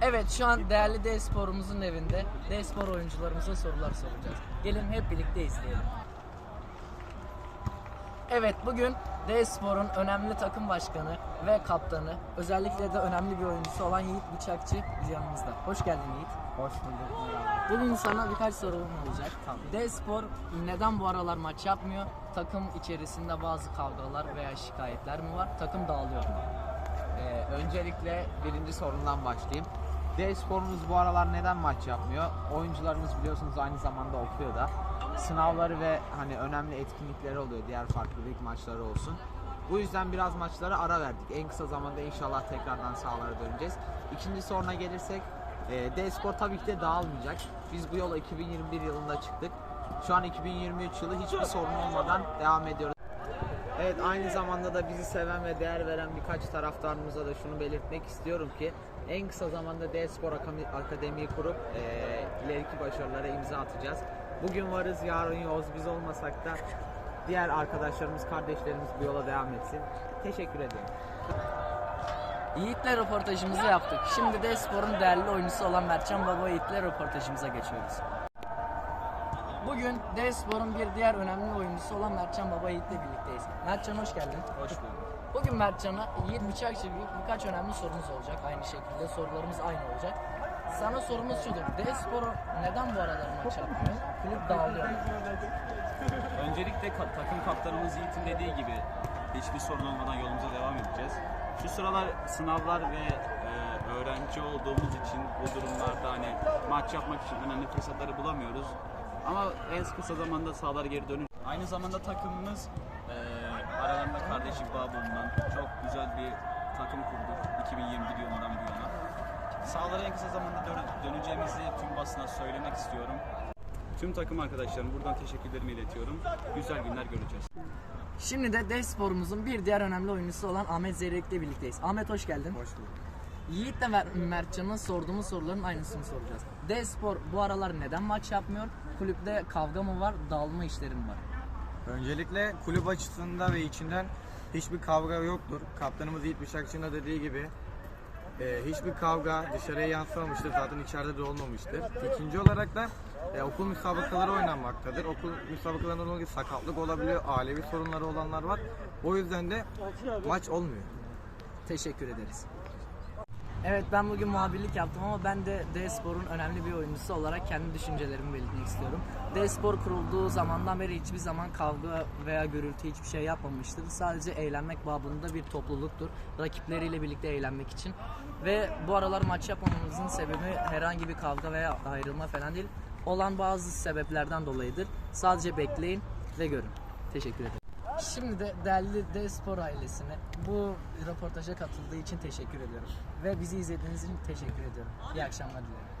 Evet şu an değerli D-Spor'umuzun evinde D-Spor oyuncularımıza sorular soracağız. Gelin hep birlikte izleyelim. Evet bugün D-Spor'un önemli takım başkanı ve kaptanı özellikle de önemli bir oyuncusu olan Yiğit Bıçakçı yanımızda. Hoş geldin Yiğit. Hoş bulduk. Bugün sana birkaç sorum olacak. D-Spor neden bu aralar maç yapmıyor? Takım içerisinde bazı kavgalar veya şikayetler mi var? Takım dağılıyor mu? Ee, öncelikle birinci sorundan başlayayım. D sporumuz bu aralar neden maç yapmıyor? Oyuncularımız biliyorsunuz aynı zamanda okuyor da. Sınavları ve hani önemli etkinlikleri oluyor. Diğer farklı lig maçları olsun. Bu yüzden biraz maçlara ara verdik. En kısa zamanda inşallah tekrardan sahalara döneceğiz. İkinci soruna gelirsek e, D Spor tabii ki de dağılmayacak. Biz bu yola 2021 yılında çıktık. Şu an 2023 yılı hiçbir sorun olmadan devam ediyoruz. Evet aynı zamanda da bizi seven ve değer veren birkaç taraftarımıza da şunu belirtmek istiyorum ki en kısa zamanda D-Spor Akademi'yi kurup eee ileriki başarılara imza atacağız. Bugün varız, yarın yoğuz. Biz olmasak da diğer arkadaşlarımız, kardeşlerimiz bu yola devam etsin. Teşekkür ederim. Yiğit'le röportajımızı yaptık. Şimdi de sporun değerli oyuncusu olan Mertcan Baba Yiğit'le röportajımıza geçiyoruz. Bugün D-Spor'un bir diğer önemli oyuncusu olan Mertcan Baba Yiğit'le birlikteyiz. Mertcan hoş geldin. Hoş bulduk. Bugün Mertcan'a Yiğit Bıçakçı birkaç önemli sorumuz olacak. Aynı şekilde sorularımız aynı olacak. Sana sorumuz şudur. D-Spor neden bu aralar maç yapmıyor? Kulüp dağılıyor. Öncelikle ka- takım kaptanımız Yiğit'in dediği gibi hiçbir sorun olmadan yolumuza devam edeceğiz. Şu sıralar sınavlar ve e, öğrenci olduğumuz için bu durumlarda hani maç yapmak için önemli fırsatları bulamıyoruz. Ama en kısa zamanda sahalara geri dönün. Aynı zamanda takımımız e, aralarında kardeşlik bağı bulunan çok güzel bir takım kurduk 2021 yılından bu yana. Sahalara en kısa zamanda dön- döneceğimizi tüm basına söylemek istiyorum. Tüm takım arkadaşlarım buradan teşekkürlerimi iletiyorum. Güzel günler göreceğiz. Şimdi de D-Spor'umuzun bir diğer önemli oyuncusu olan Ahmet Zeyrek'le birlikteyiz. Ahmet hoş geldin. Hoş bulduk. Yiğit de Mer- Mertcan'a sorduğumuz soruların aynısını soracağız. D-Spor bu aralar neden maç yapmıyor? Kulüpte kavga mı var, dağılma işleri mi var? Öncelikle kulüp açısında ve içinden hiçbir kavga yoktur. Kaptanımız Yiğit Bıçakçı'nın da dediği gibi e, hiçbir kavga dışarıya yansımamıştır. Zaten içeride de olmamıştır. İkinci olarak da e, okul müsabakaları oynanmaktadır. Okul müsabakalarında dolayı sakatlık olabiliyor. Ailevi sorunları olanlar var. O yüzden de maç olmuyor. Teşekkür ederiz. Evet ben bugün muhabirlik yaptım ama ben de D-Spor'un önemli bir oyuncusu olarak kendi düşüncelerimi belirtmek istiyorum. D-Spor kurulduğu zamandan beri hiçbir zaman kavga veya gürültü hiçbir şey yapmamıştır. Sadece eğlenmek babında bir topluluktur. Rakipleriyle birlikte eğlenmek için. Ve bu aralar maç yapmamamızın sebebi herhangi bir kavga veya ayrılma falan değil. Olan bazı sebeplerden dolayıdır. Sadece bekleyin ve görün. Teşekkür ederim. Şimdi de değerli D Spor ailesine bu röportaja katıldığı için teşekkür ediyorum. Ve bizi izlediğiniz için teşekkür ediyorum. İyi akşamlar dilerim.